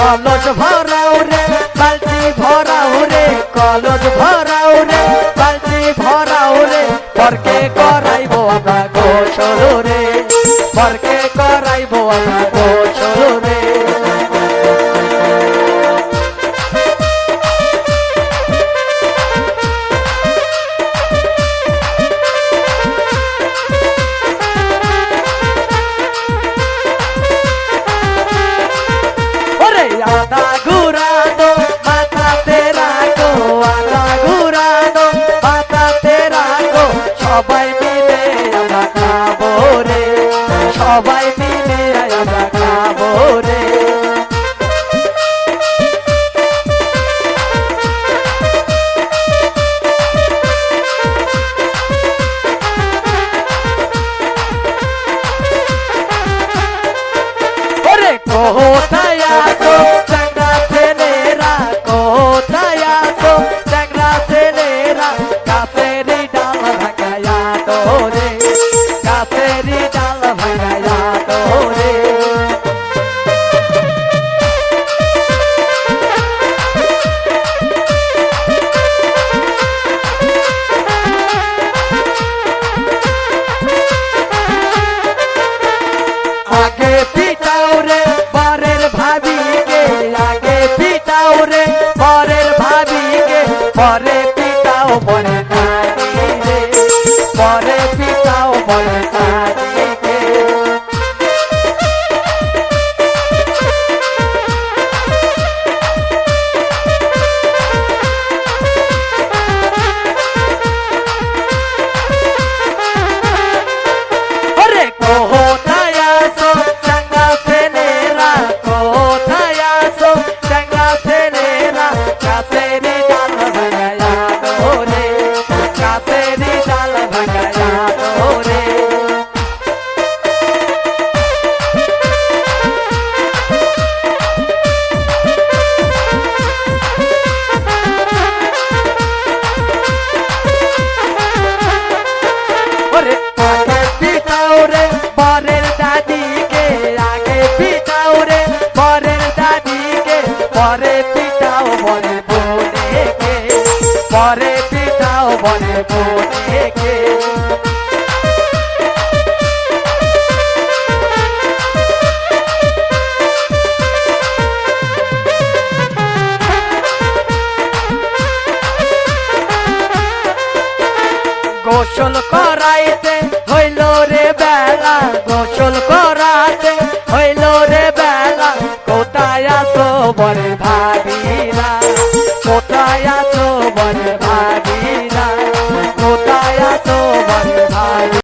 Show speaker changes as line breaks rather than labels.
কলস ভরাও রে, বালতি ভরাও রে, কলস ভরাও রে, বালতি ভরাও রে, পরকে করাইবো আমরা গোসল রে, পরকে করাইবো আমরা সবাই পরে পিতাও রে। পরে পিতাও পরে দাদিকে আগে পিটাও রে বরের দাদিকে পরে পিটাও বরের বোনেকে পরে পিটাও বরের বোনেকে গোসল করাইতে I.